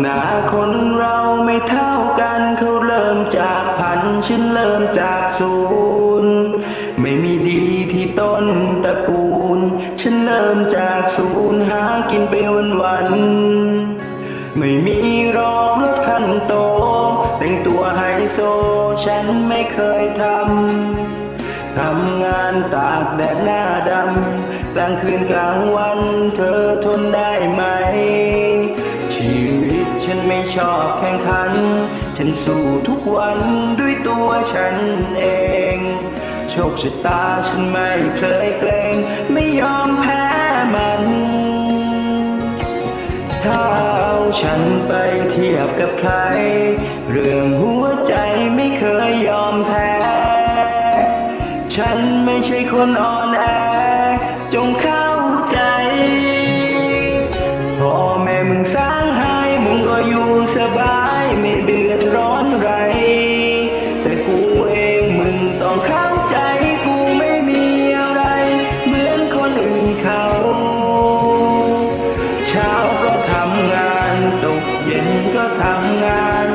หน้าคนเราไม่เท่ากันเขาเริ่มจากพันฉันเริ่มจากศูนย์ไม่มีดีที่ต้นตระกูล ฉันเริ่มจากศูนย์หากินไปวันวันไม่มีรองรถคันโต แต่งตัวไฮโซฉันไม่เคยทำทำงานตากแดดหน้าดำกลางคืนกลางวันเธอทนได้ไหม ชอบแข่งขัน ฉันสู้ทุกวันด้วยตัวฉันเอง โชคชะตาฉันไม่เคยเกรง ไม่ยอมแพ้มัน ถ้าเอาฉันไปเทียบกับใคร เรื่องหัวใจไม่เคยยอมแพ้ ฉันไม่ใช่คนอ่อน ไม่เดือดร้อนไร แต่กูเองมึงต้องเข้าใจกูไม่มีอะไร เหมือนคนอื่นเขา เช้าก็ทำงานตกเย็นก็ทำงาน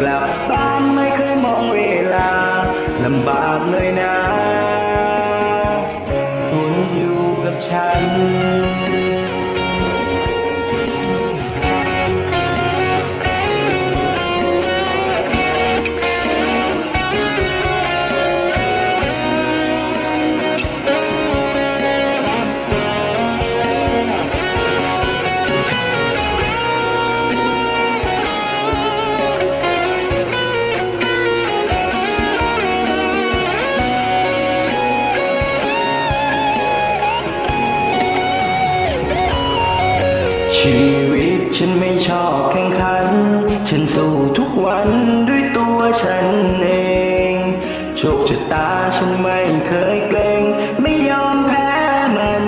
กลับบ้านไม่เคยมองเวลาลำบากเลยนะทนอยู่กับฉัน ชีวิตฉันไม่ชอบแข่งขัน ฉันสู้ทุกวันด้วยตัวฉันเอง โชคชะตาฉันไม่เคยเกรงไม่ยอมแพ้มัน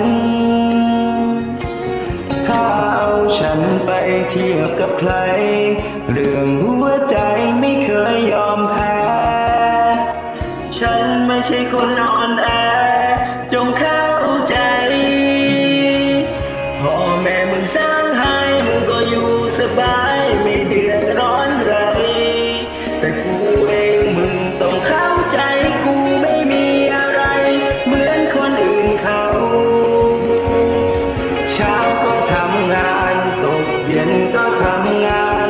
ถ้าเอาฉันไปเทียบกับใคร เรื่องหัวใจไม่เคยยอมแพ้ ฉันไม่ใช่คน กูเองมึงต้องเข้าใจกูไม่มีอะไร เหมือนคนอื่นเขา เช้าก็ทำงาน ตกเย็นก็ทำงาน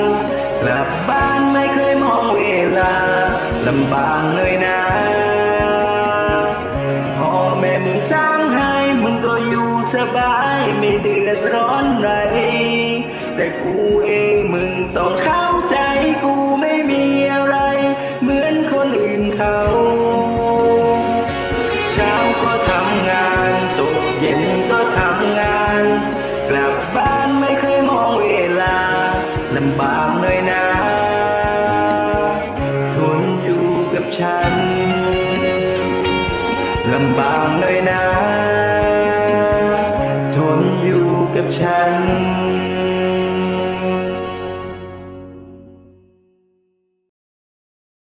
กลับบ้านไม่เคยมองเวลาลำบากเลยนะพ่อแม่มึงสร้างให้มึงก็อยู่สบายไม่เดือดร้อนไรแต่กูเองมึงต้องเข้า เขาเช้าก็ทำงานตกเย็นก็ทำงาน กลับบ้านไม่เคยมองเวลาลำบากเลยนะทนอยู่กับฉันลำบากเลยนะทนอยู่กับฉัน